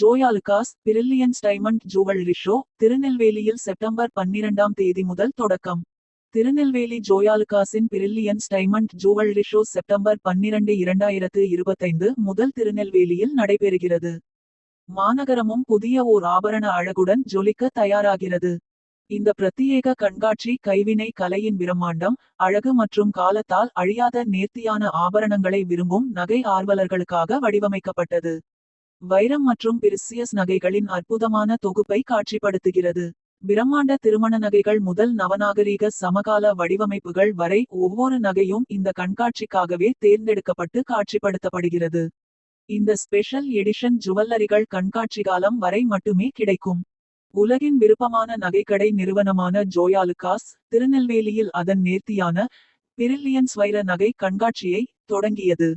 Joyalukkas brilliance diamond jewellery show திருநெல்வேலியில் September பன்னிரண்டாம் தேதி முதல் தொடக்கம். Tirunelveli ஜோயாலுகாஸின் brilliance diamond jewellery show September பன்னிரண்டு இரண்டாயிரத்து இருபத்தைந்து முதல் திருநெல்வேலியில் நடைபெறுகிறது. மாநகரமும் புதிய ஓர் ஆபரண அழகுடன் ஜொலிக்க தயாராகிறது. இந்த பிரத்யேக கண்காட்சி கைவினை கலையின் பிரம்மாண்டம் அழகு மற்றும் காலத்தால் அழியாத நேர்த்தியான ஆபரணங்களை விரும்பும் நகை ஆர்வலர்களுக்காக வடிவமைக்கப்பட்டது. வைரம் மற்றும் பிரிசியஸ் நகைகளின் அற்புதமான தொகுப்பை காட்சிப்படுத்துகிறது. பிரம்மாண்ட திருமண நகைகள் முதல் நவநாகரீக சமகால வடிவமைப்புகள் வரை ஒவ்வொரு நகையும் இந்த கண்காட்சிக்காகவே தேர்ந்தெடுக்கப்பட்டு காட்சிப்படுத்தப்படுகிறது. இந்த ஸ்பெஷல் எடிஷன் ஜுவல்லரிகள் கண்காட்சி காலம் வரை மட்டுமே கிடைக்கும். உலகின் விருப்பமான நகைக்கடை நிறுவனமான ஜோயாலுகாஸ் திருநெல்வேலியில் அதன் நேர்த்தியான பிரில்லியன்ஸ் வைர நகை கண்காட்சியை தொடங்கியது.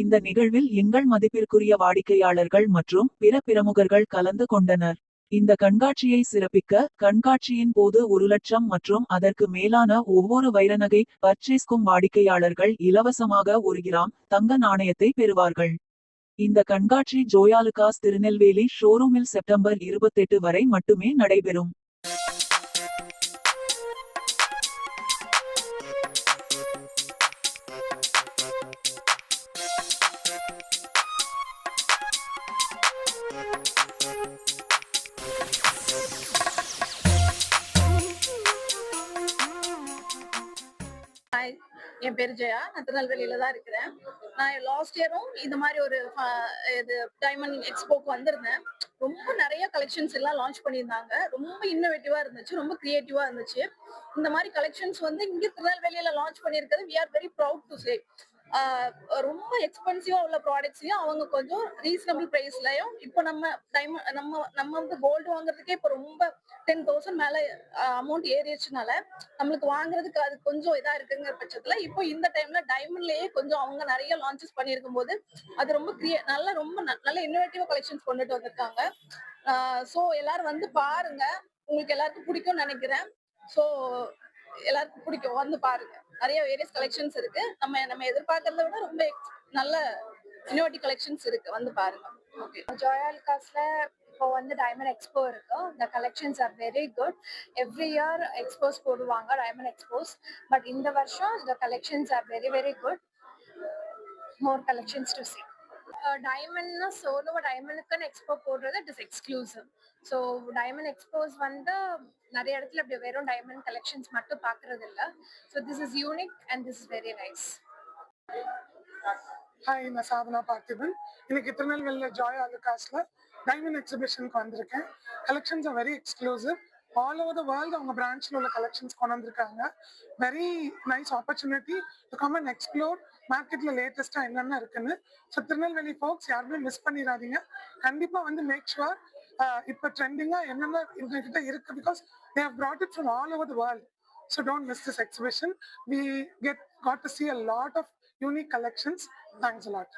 இந்த நிகழ்வில் எங்கள் மதிப்பிற்குரிய வாடிக்கையாளர்கள் மற்றும் பிற பிரமுகர்கள் கலந்து கொண்டனர். இந்த கண்காட்சியை சிறப்பிக்க கண்காட்சியின் போது ஒரு லட்சம் மற்றும் அதற்கு மேலான ஒவ்வொரு வைரநகை பர்ச்சேஸ்க்கும் வாடிக்கையாளர்கள் இலவசமாக ஒரு கிராம் தங்க நாணயத்தை பெறுவார்கள். இந்த கண்காட்சி ஜோயாலுகாஸ் திருநெல்வேலி ஷோரூமில் செப்டம்பர் இருபத்தெட்டு வரை மட்டுமே நடைபெறும். என் பேர் ஜெயா. நான் திருநெல்வேலியில தான் இருக்கிறேன். நான் லாஸ்ட் இயரும் இந்த மாதிரி ஒரு இது டைமண்ட் எக்ஸ்போக்கு வந்திருந்தேன். ரொம்ப நிறைய கலெக்ஷன்ஸ் எல்லாம் லான்ச் பண்ணியிருந்தாங்க. ரொம்ப இன்னோவேட்டிவா இருந்துச்சு. ரொம்ப கிரியேட்டிவா இருந்துச்சு. இந்த மாதிரி கலெக்ஷன்ஸ் வந்து இங்க திருநெல்வேலியில லான்ச் பண்ணியிருக்கிறது. We are very proud to say ரொம்ப எக்ஸ்பென்சிவா உள்ள ப்ராடக்ட்ஸையும் அவங்க கொஞ்சம் ரீசனபிள் ப்ரைஸ்லயும் இப்போ நம்ம டைம் நம்ம நம்ம வந்து கோல்டு வாங்குறதுக்கே இப்போ ரொம்ப டென் தௌசண்ட் மேல அமௌண்ட் ஏறிடுச்சுனால நம்மளுக்கு வாங்குறதுக்கு அது கொஞ்சம் இதா இருக்குங்கிற பட்சத்துல இப்போ இந்த டைம்ல டைமண்ட்லயே கொஞ்சம் அவங்க நிறைய லான்ச்சஸ் பண்ணிருக்கும் போது அது ரொம்ப கிரியே நல்ல ரொம்ப நல்ல இன்னோவேட்டிவ் கலெக்ஷன்ஸ் கொண்டுட்டு வந்திருக்காங்க. ஸோ எல்லாரும் வந்து பாருங்க. உங்களுக்கு எல்லாருக்கும் பிடிக்கும்னு நினைக்கிறேன். ஸோ எல்லாருக்கும் பிடிக்கும். வந்து பாருங்க. நிறைய வேரியஸ் கலெக்ஷன்ஸ் இருக்கு. நம்ம நம்ம எதிர்பார்க்கறத விட ரொம்ப நல்ல இன்னோவேட்டிவ் கலெக்ஷன்ஸ் இருக்கு. வந்து பாருங்க. ஓகே ஜோயால்காஸ்ல இப்போ வந்து டைமண்ட் எக்ஸ்போ இருக்கு. The collections are very good every year expos போடுவாங்க டைமண்ட் எக்ஸ்போஸ் பட் இந்த வருஷம் the collections are very very good more collections to see டைமண்ட்னா சோலோவா டைமண்டுக்குன்னு எக்ஸ்போ போடுறது it is exclusive so diamond expos வந்து நிறைய இடத்துல இப்படி வெறும் டைமண்ட் கலெக்ஷன்ஸ் மட்டும் பார்க்கறது இல்ல so this is unique and this is very nice hi நான் சாதனா பார்த்திபன். இன்னைக்கு திருநெல்வேலியில் ஜாய் அலுகாஸ்ல டைமண்ட் எக்ஸிபிஷனுக்கு வந்திருக்கேன். Collections are very exclusive all over the world அவங்க பிரான்ச்சில் உள்ள கலெக்ஷன்ஸ் கொண்டு வந்திருக்காங்க very nice opportunity to come and explore மார்க்கெட்ல லேட்டஸ்ட்டாக என்னென்ன இருக்குன்னு. ஸோ திருநெல்வேலி ஃபோக்ஸ் யாருமே மிஸ் பண்ணிடாதீங்க. கண்டிப்பா வந்து மேக் ஷுவர் இப்போ ட்ரெண்டிங்காக என்னென்ன இவங்ககிட்ட இருக்கு? Because they have brought it from all over the world so don't miss this exhibition. We get got to see a lot of unique collections. Thanks a lot.